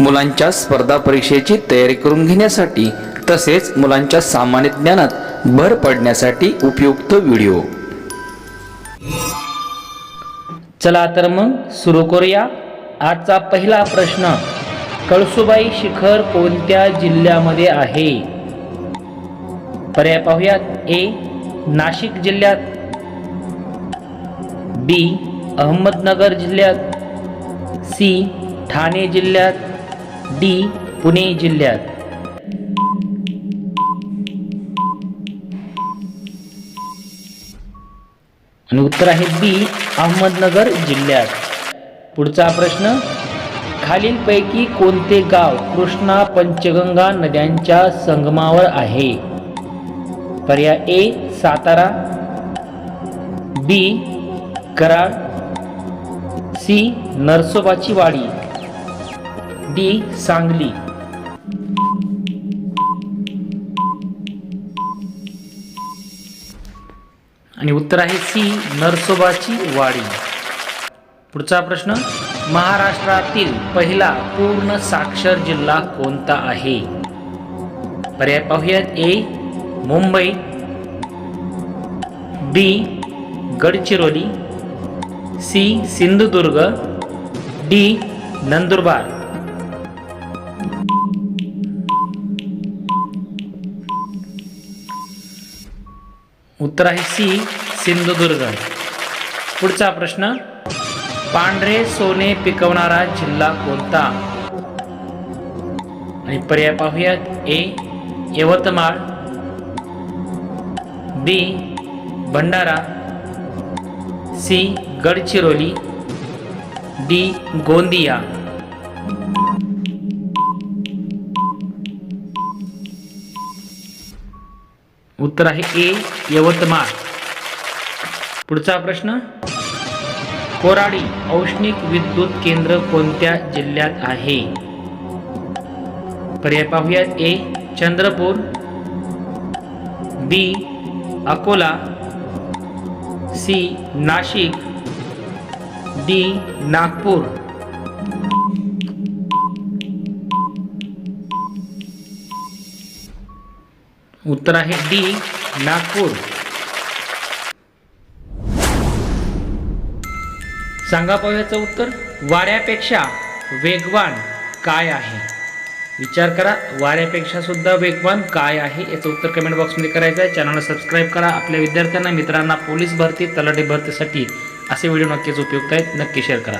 मुलांच्या स्पर्धा परीक्षेची तयारी करून घेण्यासाठी तसेच मुलांच्या सामान्य ज्ञानात भर पडण्यासाठी उपयुक्त व्हिडिओ. चला तर मग सुरू करूया आजचा पहिला प्रश्न. कळसुबाई शिखर कोणत्या जिल्ह्यामध्ये आहे? पर्याय पाहूयात. ए. नाशिक जिल्ह्यात. बी. अहमदनगर जिल्ह्यात. सी. ठाणे जिल्ह्यात. डी पुणे जिल्ह्यात. आणि उत्तर आहे बी अहमदनगर जिल्ह्यात. पुढचा प्रश्न खालीलपैकी कोणते गाव कृष्णा पंचगंगा नद्यांच्या संगमावर आहे? पर्याय A Satara. B Karad. C Narsobachi Wadi. D Sangli. आणि उत्तर आहे सी नरसोबाची वाडी. पुढचा प्रश्न महाराष्ट्रातील पहिला पूर्ण साक्षर जिल्हा कोणता आहे? पर्याय पाहूयात. A Mumbai. B Gadchiroli. C Sindhudurg. D Nandurbar. उत्तर आहे सी सिंधुदुर्ग. पुढचा प्रश्न पांढरे सोने पिकवणारा जिल्हा कोणता? आणि पर्याय पाहूयात A Yavatmal B Bhandara C Gadchiroli D Gondia. उत्तर आहे ए यवतमाळ. पुढचा प्रश्न कोराडी औष्णिक विद्युत केंद्र कोणत्या जिल्ह्यात आहे? पर्याय पाहूयात. A Chandrapur. B Akola. C Nashik. D Nagpur. उत्तर आहे डी नागपूर. सांगा पाहूयाचं उत्तर. वाऱ्यापेक्षा वेगवान काय आहे? विचार करा वाऱ्यापेक्षा सुद्धा वेगवान काय आहे? याचं उत्तर कमेंट बॉक्समध्ये करायचं आहे. चॅनलला सबस्क्राईब करा. आपल्या विद्यार्थ्यांना मित्रांना पोलीस भरती तलाठी भरतीसाठी असे व्हिडिओ नक्कीच उपयुक्त आहेत. नक्की शेअर करा.